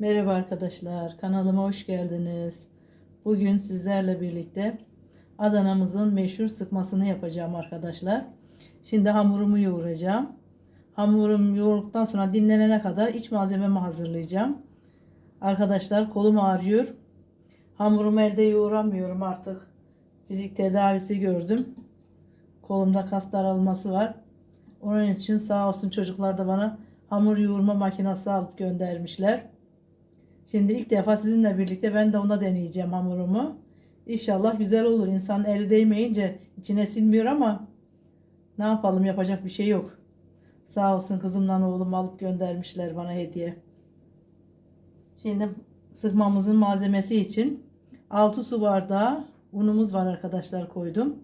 Merhaba arkadaşlar, kanalıma hoş geldiniz. Bugün sizlerle birlikte Adana'mızın meşhur sıkmasını yapacağım arkadaşlar. Şimdi hamurumu yoğuracağım. Hamurum yoğurduktan sonra dinlenene kadar iç malzememi hazırlayacağım. Arkadaşlar kolum ağrıyor. Hamurumu elde yoğuramıyorum artık. Fizik tedavisi gördüm. Kolumda kas daralması var. Onun için sağ olsun çocuklar da bana hamur yoğurma makinesi alıp göndermişler. Şimdi ilk defa sizinle birlikte ben de ona deneyeceğim hamurumu. İnşallah güzel olur. İnsanın eli değmeyince içine sinmiyor ama ne yapalım yapacak bir şey yok. Sağ olsun kızımla oğlum alıp göndermişler bana hediye. Şimdi sıkmamızın malzemesi için 6 su bardağı unumuz var arkadaşlar koydum.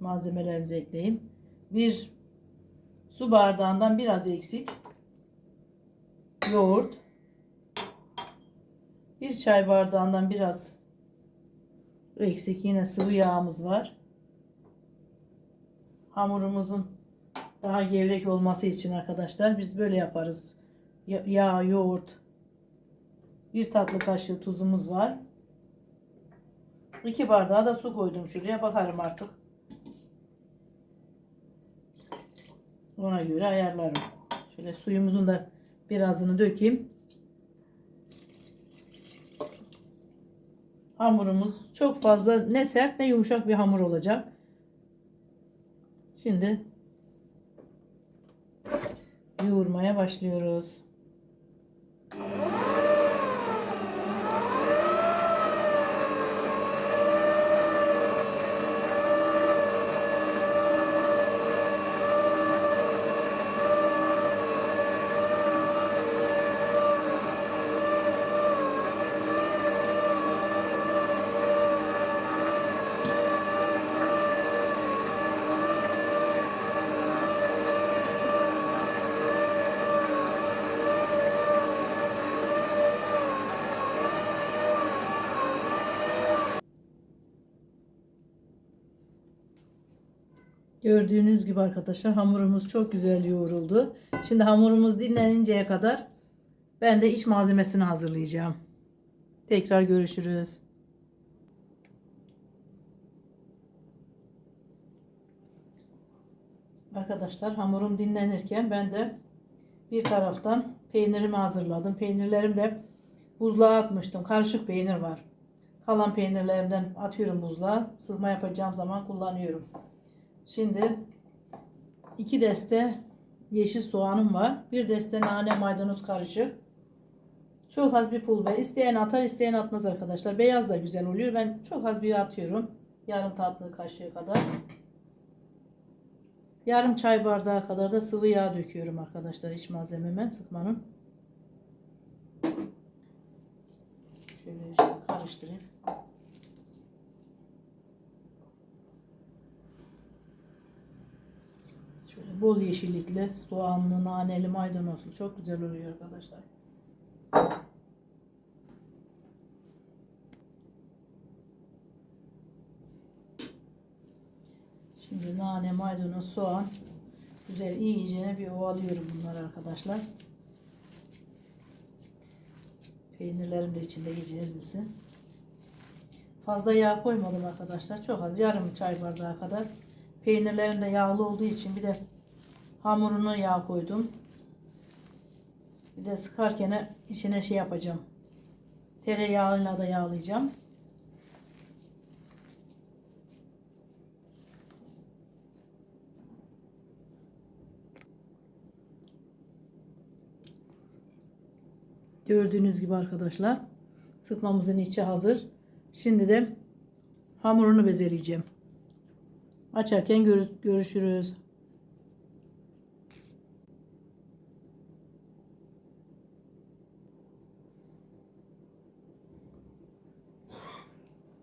Malzemelerimizi ekleyeyim. Bir su bardağından biraz eksik yoğurt. Bir çay bardağından biraz eksik yine sıvı yağımız var. Hamurumuzun daha gevrek olması için arkadaşlar biz böyle yaparız. Ya- Yağ, yoğurt, bir tatlı kaşığı tuzumuz var. İki bardağı da su koydum şuraya bakarım artık. Ona göre ayarlarım. Şöyle suyumuzun da birazını dökeyim. Hamurumuz çok fazla ne sert ne yumuşak bir hamur olacak. Şimdi yoğurmaya başlıyoruz. Gördüğünüz gibi arkadaşlar hamurumuz çok güzel yoğruldu. Şimdi hamurumuz dinleninceye kadar ben de iç malzemesini hazırlayacağım. Tekrar görüşürüz. Arkadaşlar hamurum dinlenirken ben de bir taraftan peynirimi hazırladım. Peynirlerim de buzluğa atmıştım. Karışık peynir var. Kalan peynirlerimden atıyorum buzluğa. Sıvma yapacağım zaman kullanıyorum. Şimdi iki deste yeşil soğanım var. Bir deste nane maydanoz karışık. Çok az bir pul biber. İsteyen atar isteyen atmaz arkadaşlar. Beyaz da güzel oluyor. Ben çok az bir atıyorum. Yarım tatlı kaşığı kadar. Yarım çay bardağı kadar da sıvı yağ döküyorum arkadaşlar iç malzememe sıkmanın. Şöyle, karıştırayım. Şöyle bol yeşillikli, soğanlı, naneli, maydanozlu çok güzel oluyor arkadaşlar. Şimdi nane, maydanoz, soğan güzel iyicene bir ovalıyorum bunları arkadaşlar. Peynirlerim de içinde iyice ezilsin. Fazla yağ koymadım arkadaşlar. Çok az yarım çay bardağı kadar. Peynirlerim de yağlı olduğu için bir de hamurunu yağ koydum. Bir de sıkarken içine şey yapacağım. Tereyağıyla da yağlayacağım. Gördüğünüz gibi arkadaşlar sıkmamızın içi hazır. Şimdi de hamurunu bezeleyeceğim. Açarken görü- görüşürüz.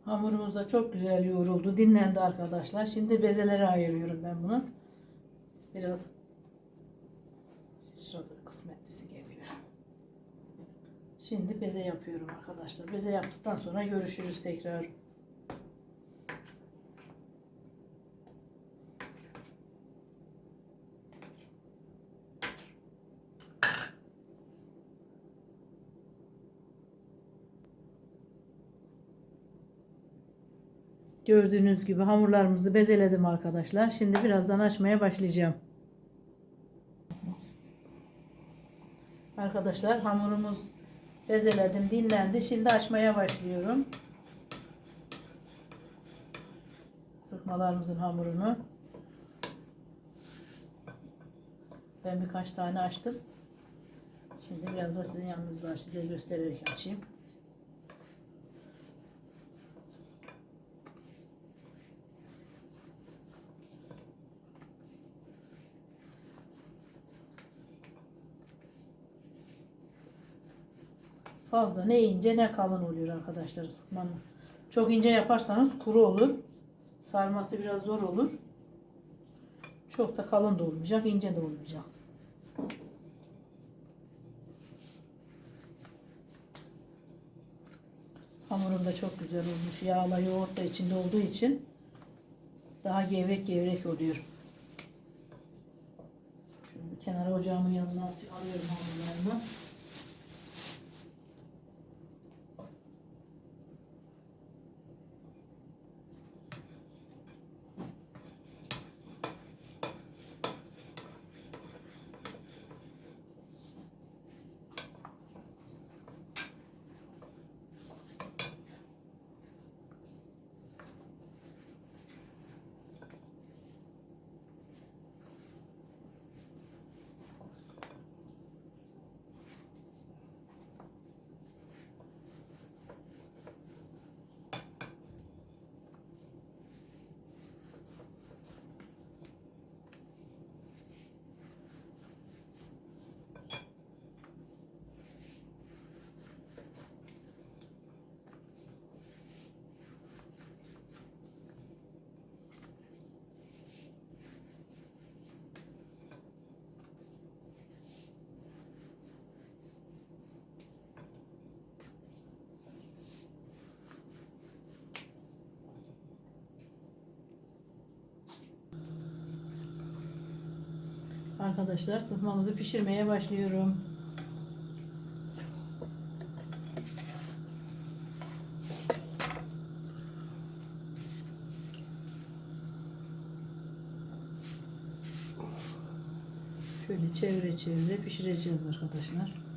Hamurumuz da çok güzel yoğruldu. Dinlendi arkadaşlar. Şimdi bezelere ayırıyorum ben bunu. Biraz sıçradı kısmetlisi geliyor. Şimdi beze yapıyorum arkadaşlar. Beze yaptıktan sonra görüşürüz tekrar. Gördüğünüz gibi hamurlarımızı bezeledim arkadaşlar. Şimdi birazdan açmaya başlayacağım. Arkadaşlar hamurumuz bezeledim, dinlendi. Şimdi açmaya başlıyorum. Sıkmalarımızın hamurunu. Ben birkaç tane açtım. Şimdi biraz da sizin yanınızda size göstererek açayım. Fazla ne ince ne kalın oluyor arkadaşlar sıkmanın. Çok ince yaparsanız kuru olur. Sarması biraz zor olur. Çok da kalın da olmayacak, ince de olmayacak. Hamurum da çok güzel olmuş. Yağla yoğurt da içinde olduğu için daha gevrek gevrek oluyor. Bir kenara ocağımın yanına alıyorum hamurlarımı. Arkadaşlar sıkmamızı pişirmeye başlıyorum. Şöyle çevire çevire pişireceğiz arkadaşlar.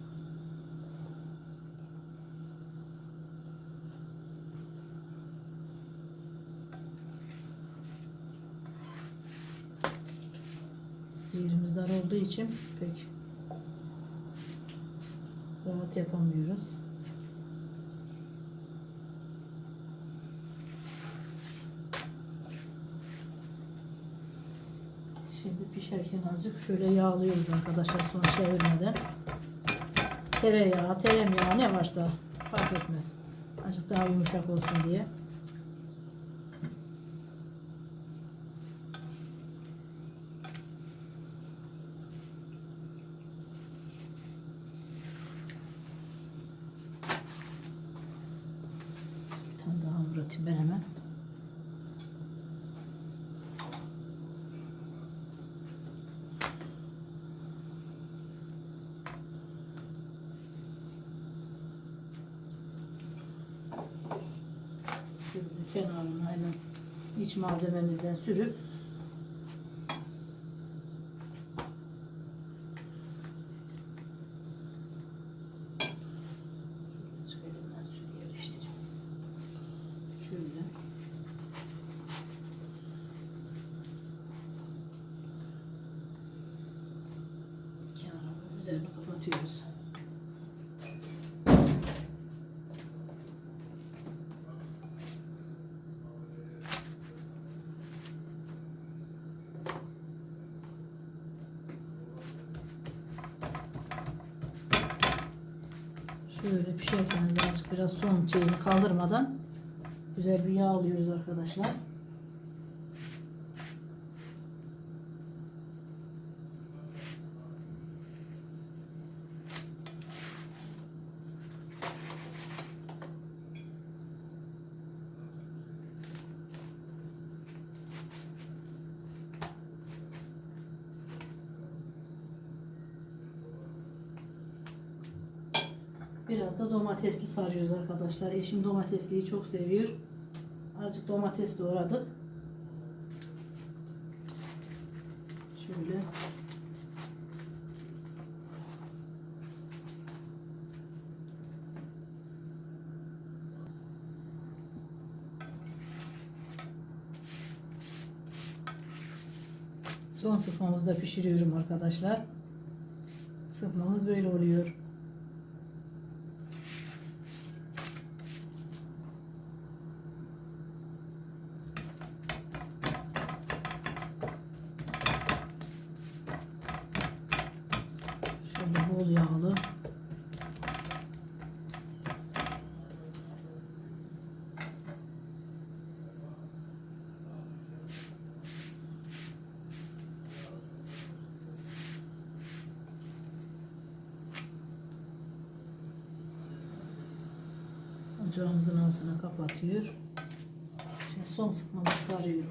Yerimiz dar olduğu için pek rahat yapamıyoruz. Şimdi pişerken azıcık şöyle yağlıyoruz arkadaşlar son çevirmeden. Tereyağı, tereyağ ne varsa fark etmez. Azıcık daha yumuşak olsun diye. Bir tane daha hamur atayım ben hemen. Şöyle kenarına hemen iç malzememizden sürüp Şöyle şöyle yerleştireyim. Şöyle. Kenarını üzerini kapatıyoruz. Şöyle pişerken birazcık biraz son şeyini kaldırmadan güzel bir yağ alıyoruz arkadaşlar. Biraz da domatesli sarıyoruz arkadaşlar. Eşim domatesliyi çok seviyor. Azıcık domates doğradık. Şöyle. Son sıkmamızda pişiriyorum arkadaşlar. Sıkmamız böyle oluyor. Şöyle bol yağlı. Ocağımızın altına kapatıyor. Şimdi son sıkmamı sarıyorum.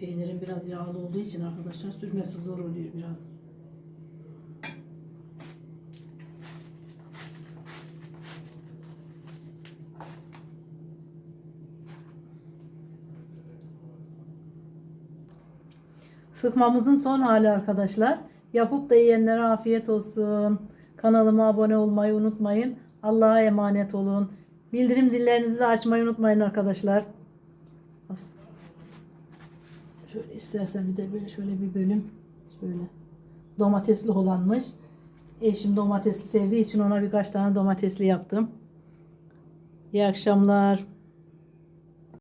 Peynirin biraz yağlı olduğu için arkadaşlar sürmesi zor oluyor biraz. Sıkmamızın son hali arkadaşlar. Yapıp da yiyenlere afiyet olsun. Kanalıma abone olmayı unutmayın. Allah'a emanet olun. Bildirim zillerinizi de açmayı unutmayın arkadaşlar. Şöyle istersen bir de böyle şöyle bir bölüm. Şöyle. Domatesli olanmış. Eşim domatesli sevdiği için ona birkaç tane domatesli yaptım. İyi akşamlar.